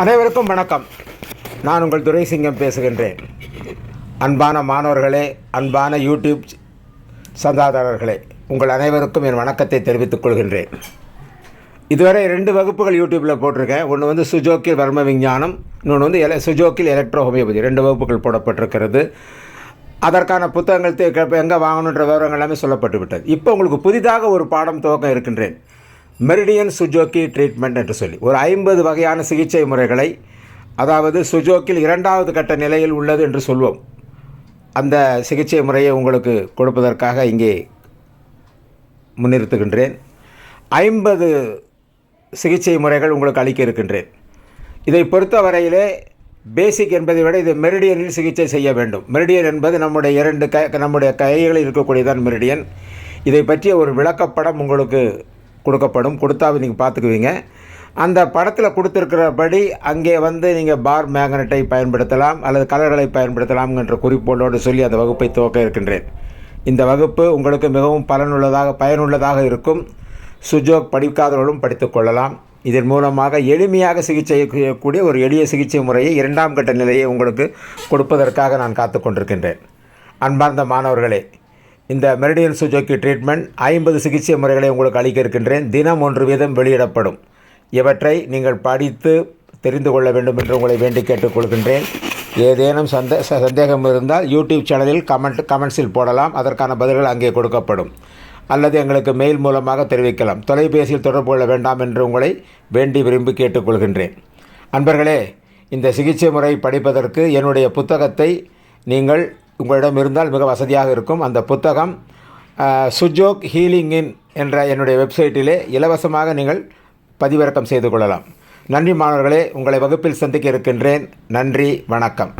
அனைவருக்கும் வணக்கம். நான் உங்கள் துரைசிங்கம் பேசுகின்றேன். அன்பான மாணவர்களே அன்பான யூடியூப் சந்தாதாரர்களே உங்கள் அனைவருக்கும் என் வணக்கத்தை தெரிவித்துக் கொள்கின்றேன். இதுவரை ரெண்டு வகுப்புகள் யூடியூப்பில் போட்டிருக்கேன். ஒன்று வந்து சுஜோக்கில் வர்ம விஞ்ஞானம் இன்னொன்று வந்து எல சுஜோக்கில் எலக்ட்ரோ ஹோமியோபதி ரெண்டு வகுப்புகள் போடப்பட்டிருக்கிறது. அதற்கான புத்தகங்கள் எங்கே வாங்கணுன்ற விவரங்கள் எல்லாமே சொல்லப்பட்டு விட்டது இப்போ உங்களுக்கு புதிதாக ஒரு பாடம் துவக்கம் இருக்கின்றேன். மெரிடியன் சுஜோக்கி ட்ரீட்மெண்ட் என்று சொல்லி. ஒரு ஐம்பது வகையான சிகிச்சை முறைகளை அதாவது சுஜோக்கில் இரண்டாவது கட்ட நிலையில் உள்ளது என்று சொல்வோம். அந்த சிகிச்சை முறையை உங்களுக்கு கொடுப்பதற்காக இங்கே முன்னிறுத்துகின்றேன். ஐம்பது சிகிச்சை முறைகள் உங்களுக்கு அளிக்க இருக்கின்றேன் இதை பொறுத்தவரையிலே பேசிக் என்பதை விட இது மெரிடியனில் சிகிச்சை செய்ய வேண்டும். மெரிடியன் என்பது நம்முடைய இரண்டு க நம்முடைய கைகளில் இருக்கக்கூடியதான் மெரிடியன். இதை பற்றிய ஒரு விளக்கப்படம் உங்களுக்கு கொடுக்கப்படும். கொடுத்தா நீங்கள் பார்த்துக்குவீங்க. அந்த படத்தில் கொடுத்துருக்கிறபடி அங்கே வந்து நீங்கள் பார் மேக்னெட்டை பயன்படுத்தலாம் அல்லது கலர்களை பயன்படுத்தலாம் என்ற குறிப்போடு சொல்லி அந்த வகுப்பை துவக்க இருக்கின்றேன். இந்த வகுப்பு உங்களுக்கு மிகவும் பலனுள்ளதாக பயனுள்ளதாக இருக்கும். சுஜோக் படிக்காதவர்களும் படித்துக்கொள்ளலாம் இதன் மூலமாக எளிமையாக சிகிச்சை செய்யக்கூடிய ஒரு எளிய சிகிச்சை முறையை இரண்டாம் கட்ட நிலையை உங்களுக்கு கொடுப்பதற்காக நான் காத்து கொண்டிருக்கின்றேன். அன்பார்ந்த மாணவர்களே இந்த மெரிடியன் சுஜோக்கி ட்ரீட்மெண்ட் ஐம்பது சிகிச்சை முறைகளை உங்களுக்கு அளிக்க இருக்கின்றேன் தினம் ஒன்று வீதம் வெளியிடப்படும். இவற்றை நீங்கள் படித்து தெரிந்து கொள்ள வேண்டும் என்று உங்களை வேண்டி கேட்டுக்கொள்கின்றேன் ஏதேனும் சந்தே ச- சந்தேகம் இருந்தால் யூடியூப் சேனலில் கமெண்ட் கமெண்ட்ஸில் போடலாம். அதற்கான பதில்கள் அங்கே கொடுக்கப்படும். அல்லது எங்களுக்கு மெயில் மூலமாக தெரிவிக்கலாம். தொலைபேசியில் தொடர்பு கொள்ள வேண்டாம் என்று உங்களை வேண்டி விரும்பி கேட்டுக்கொள்கின்றேன் அன்பர்களே இந்த சிகிச்சை முறை படிப்பதற்கு என்னுடைய புத்தகத்தை நீங்கள் உங்களிடம் இருந்தால் மிக வசதியாக இருக்கும். அந்த புத்தகம் சுஜோக் ஹீலிங் இன் என்ற என்னுடைய வெப்சைட்டிலே இலவசமாக நீங்கள் பதிவிறக்கம் செய்து கொள்ளலாம். நன்றி மாணவர்களே உங்களை வகுப்பில் சந்திக்க இருக்கின்றேன். நன்றி வணக்கம்.